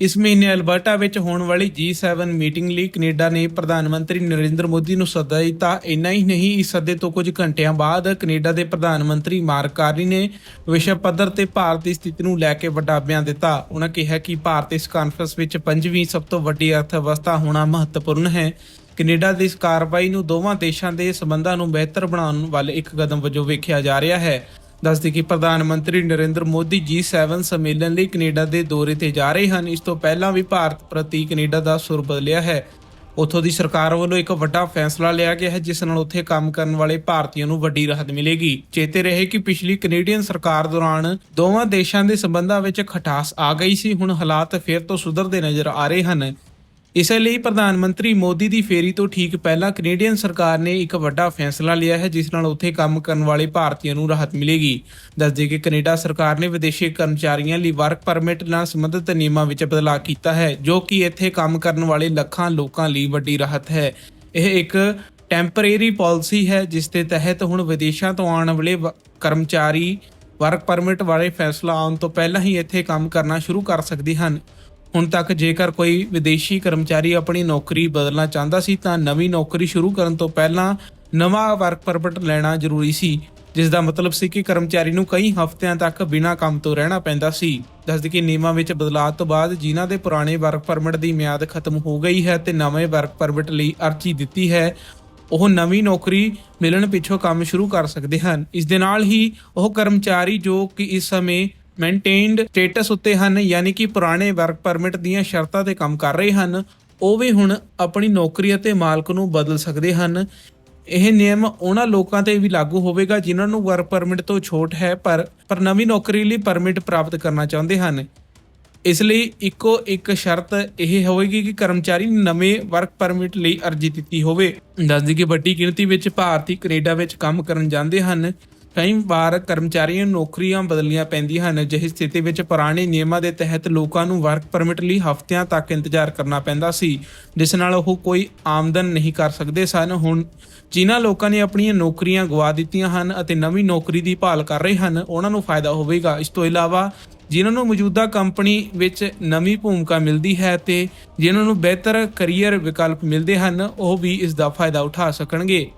ਇਸ ਮਹੀਨੇ ਅਲਬਰਟਾ ਵਿੱਚ ਹੋਣ ਵਾਲੀ G7 ਮੀਟਿੰਗ ਲਈ ਕੈਨੇਡਾ ਨੇ ਪ੍ਰਧਾਨ ਮੰਤਰੀ ਨਰਿੰਦਰ ਮੋਦੀ ਨੂੰ ਸੱਦਾ ਦਿੱਤਾ। ਇੰਨਾ ਹੀ ਨਹੀਂ, ਇਸ ਸੱਦੇ ਤੋਂ ਕੁਝ ਘੰਟਿਆਂ ਬਾਅਦ ਕੈਨੇਡਾ ਦੇ ਪ੍ਰਧਾਨ ਮੰਤਰੀ ਮਾਰਕ ਕਾਰਨੀ ਨੇ ਵਿਸ਼ਵ ਪੱਧਰ ਤੇ ਭਾਰਤ ਦੀ ਸਥਿਤੀ ਨੂੰ ਲੈ ਕੇ ਵੱਡਾ ਬਿਆਨ ਦਿੱਤਾ। ਉਹਨਾਂ ਕਿਹਾ ਕਿ ਭਾਰਤ ਇਸ ਕਾਨਫਰੰਸ ਵਿੱਚ ਪੰਜਵੀਂ ਸਭ ਤੋਂ ਵੱਡੀ ਅਰਥਵਿਵਸਥਾ ਹੋਣਾ ਮਹੱਤਵਪੂਰਨ ਹੈ। ਕੈਨੇਡਾ ਦੀ ਇਸ ਕਾਰਵਾਈ ਨੂੰ ਦੋਵਾਂ ਦੇਸ਼ਾਂ ਦੇ ਸਬੰਧਾਂ ਨੂੰ ਬਿਹਤਰ ਬਣਾਉਣ ਵੱਲ ਇੱਕ ਕਦਮ ਵਜੋਂ ਵੇਖਿਆ ਜਾ ਰਿਹਾ ਹੈ। ਦੱਸਦੀ ਕਿ ਪ੍ਰਧਾਨ ਮੰਤਰੀ ਨਰਿੰਦਰ ਮੋਦੀ G7 ਸੰਮੇਲਨ ਲਈ ਕੈਨੇਡਾ ਦੇ ਦੌਰੇ ਤੇ ਜਾ ਰਹੇ ਹਨ। ਇਸ ਤੋਂ ਪਹਿਲਾਂ ਵੀ ਭਾਰਤ ਪ੍ਰਤੀ ਕੈਨੇਡਾ ਦਾ ਸੁਰ ਬਦਲਿਆ ਹੈ। ਉੱਥੋਂ ਦੀ ਸਰਕਾਰ ਵੱਲੋਂ ਇੱਕ ਵੱਡਾ ਫੈਸਲਾ ਲਿਆ ਗਿਆ ਹੈ, ਜਿਸ ਨਾਲ ਉੱਥੇ ਕੰਮ ਕਰਨ ਵਾਲੇ ਭਾਰਤੀਆਂ ਨੂੰ ਵੱਡੀ ਰਾਹਤ ਮਿਲੇਗੀ। ਚੇਤੇ ਰਹੇ ਕਿ ਪਿਛਲੀ ਕੈਨੇਡੀਅਨ ਸਰਕਾਰ ਦੌਰਾਨ ਦੋਵਾਂ ਦੇਸ਼ਾਂ ਦੇ ਸੰਬੰਧਾਂ ਵਿੱਚ ਖਟਾਸ ਆ ਗਈ ਸੀ। ਹੁਣ ਹਾਲਾਤ ਫਿਰ ਤੋਂ ਸੁਧਰਦੇ ਨਜ਼ਰ ਆ ਰਹੇ ਹਨ। ਇਸੇ ਲਈ ਪ੍ਰਧਾਨ ਮੰਤਰੀ ਮੋਦੀ ਦੀ ਫੇਰੀ ਤੋਂ ਠੀਕ ਪਹਿਲਾਂ ਕੈਨੇਡੀਅਨ ਸਰਕਾਰ ਨੇ ਇੱਕ ਵੱਡਾ ਫੈਸਲਾ ਲਿਆ ਹੈ, ਜਿਸ ਨਾਲ ਉੱਥੇ ਕੰਮ ਕਰਨ ਵਾਲੇ ਭਾਰਤੀਆਂ ਨੂੰ ਰਾਹਤ ਮਿਲੇਗੀ। ਦੱਸਦੇ ਕਿ ਕੈਨੇਡਾ ਸਰਕਾਰ ਨੇ ਵਿਦੇਸ਼ੀ ਕਰਮਚਾਰੀਆਂ ਲਈ ਵਰਕ ਪਰਮਿਟ ਨਾਲ ਸੰਬੰਧਿਤ ਨਿਯਮਾਂ ਵਿੱਚ ਬਦਲਾਅ ਕੀਤਾ ਹੈ, ਜੋ ਕਿ ਇੱਥੇ ਕੰਮ ਕਰਨ ਵਾਲੇ ਲੱਖਾਂ ਲੋਕਾਂ ਲਈ ਵੱਡੀ ਰਾਹਤ ਹੈ। ਇਹ ਇੱਕ ਟੈਂਪਰੇਰੀ ਪਾਲਿਸੀ ਹੈ, ਜਿਸ ਦੇ ਤਹਿਤ ਹੁਣ ਵਿਦੇਸ਼ਾਂ ਤੋਂ ਆਉਣ ਵਾਲੇ ਵ- ਕਰਮਚਾਰੀ ਵਰਕ ਪਰਮਿਟ ਵਾਲੇ ਫੈਸਲਾ ਆਉਣ ਤੋਂ ਪਹਿਲਾਂ ਹੀ ਇੱਥੇ ਕੰਮ ਕਰਨਾ ਸ਼ੁਰੂ ਕਰ ਸਕਦੇ ਹਨ। ਹੁਣ ਤੱਕ ਜੇਕਰ ਕੋਈ ਵਿਦੇਸ਼ੀ ਕਰਮਚਾਰੀ ਆਪਣੀ ਨੌਕਰੀ ਬਦਲਣਾ ਚਾਹੁੰਦਾ ਸੀ ਤਾਂ ਨਵੀਂ ਨੌਕਰੀ ਸ਼ੁਰੂ ਕਰਨ ਤੋਂ ਪਹਿਲਾਂ ਨਵਾਂ ਵਰਕ ਪਰਮਿਟ ਲੈਣਾ ਜ਼ਰੂਰੀ ਸੀ, ਜਿਸ ਦਾ ਮਤਲਬ ਸੀ ਕਿ ਕਰਮਚਾਰੀ ਨੂੰ ਕਈ ਹਫ਼ਤਿਆਂ ਤੱਕ ਬਿਨਾਂ ਕੰਮ ਤੋਂ ਰਹਿਣਾ ਪੈਂਦਾ ਸੀ। ਦੱਸਦੇ ਕਿ ਨਿਯਮਾਂ ਵਿੱਚ ਬਦਲਾਅ ਤੋਂ ਬਾਅਦ ਜਿਨ੍ਹਾਂ ਦੇ ਪੁਰਾਣੇ ਵਰਕ ਪਰਮਿਟ ਦੀ ਮਿਆਦ ਖਤਮ ਹੋ ਗਈ ਹੈ ਤੇ ਨਵੇਂ ਵਰਕ ਪਰਮਿਟ ਲਈ ਅਰਜ਼ੀ ਦਿੱਤੀ ਹੈ, ਉਹ ਨਵੀਂ ਨੌਕਰੀ ਮਿਲਣ ਪਿੱਛੋਂ ਕੰਮ ਸ਼ੁਰੂ ਕਰ ਸਕਦੇ ਹਨ। ਇਸ ਦੇ ਨਾਲ ਹੀ ਉਹ ਕਰਮਚਾਰੀ ਜੋ ਕਿ ਇਸ ਸਮੇਂ ਮੇਨਟੇਨਡ ਸਟੇਟਸ ਉੱਤੇ ਹਨ, ਯਾਨੀ ਕਿ ਪੁਰਾਣੇ ਵਰਕ ਪਰਮਿਟ ਦੀਆਂ ਸ਼ਰਤਾਂ ਤੇ ਕੰਮ ਕਰ ਰਹੇ ਹਨ, ਉਹ ਵੀ ਹੁਣ ਆਪਣੀ ਨੌਕਰੀ ਅਤੇ ਮਾਲਕ ਨੂੰ ਬਦਲ ਸਕਦੇ ਹਨ। ਇਹ ਨਿਯਮ ਉਹਨਾਂ ਲੋਕਾਂ ਤੇ ਵੀ ਲਾਗੂ ਹੋਵੇਗਾ ਜਿਨ੍ਹਾਂ ਨੂੰ ਵਰਕ ਪਰਮਿਟ ਤੋਂ ਛੋਟ ਹੈ, ਪਰ ਪਰ ਨਵੀਂ ਨੌਕਰੀ ਲਈ ਪਰਮਿਟ ਪ੍ਰਾਪਤ ਕਰਨਾ ਚਾਹੁੰਦੇ ਹਨ। ਇਸ ਲਈ ਇੱਕੋ ਇੱਕ ਸ਼ਰਤ ਇਹ ਹੋਵੇਗੀ ਕਿ ਕਰਮਚਾਰੀ ਨੇ ਨਵੇਂ ਵਰਕ ਪਰਮਿਟ ਲਈ ਅਰਜ਼ੀ ਦਿੱਤੀ ਹੋਵੇ। ਦੱਸਦੀ ਕਿ ਵੱਡੀ ਗਿਣਤੀ ਵਿੱਚ ਭਾਰਤੀ ਕੈਨੇਡਾ ਵਿੱਚ ਕੰਮ ਕਰਨ ਜਾਂਦੇ ਹਨ। ਕਈ ਵਾਰ ਕਰਮਚਾਰੀਆਂ ਨੂੰ ਨੌਕਰੀਆਂ ਬਦਲਣੀਆਂ ਪੈਂਦੀਆਂ ਹਨ ਅਜਿਹੀ ਸਥਿਤੀ ਵਿੱਚ ਪੁਰਾਣੇ ਨਿਯਮਾਂ ਦੇ ਤਹਿਤ ਲੋਕਾਂ ਨੂੰ ਵਰਕ ਪਰਮਿਟ ਲਈ ਹਫ਼ਤਿਆਂ ਤੱਕ ਇੰਤਜ਼ਾਰ ਕਰਨਾ ਪੈਂਦਾ ਸੀ, ਜਿਸ ਨਾਲ ਉਹ ਕੋਈ ਆਮਦਨ ਨਹੀਂ ਕਰ ਸਕਦੇ ਸਨ। ਹੁਣ ਜਿਨ੍ਹਾਂ ਲੋਕਾਂ ਨੇ ਆਪਣੀਆਂ ਨੌਕਰੀਆਂ ਗਵਾ ਦਿੱਤੀਆਂ ਹਨ ਅਤੇ ਨਵੀਂ ਨੌਕਰੀ ਦੀ ਭਾਲ ਕਰ ਰਹੇ ਹਨ, ਉਹਨਾਂ ਨੂੰ ਫਾਇਦਾ ਹੋਵੇਗਾ। ਇਸ ਤੋਂ ਇਲਾਵਾ ਜਿਨ੍ਹਾਂ ਨੂੰ ਮੌਜੂਦਾ ਕੰਪਨੀ ਵਿੱਚ ਨਵੀਂ ਭੂਮਿਕਾ ਮਿਲਦੀ ਹੈ ਤੇ ਜਿਨ੍ਹਾਂ ਨੂੰ ਬਿਹਤਰ ਕੈਰੀਅਰ ਵਿਕਲਪ ਮਿਲਦੇ ਹਨ, ਉਹ ਵੀ ਇਸ ਦਾ ਫਾਇਦਾ ਉਠਾ ਸਕਣਗੇ।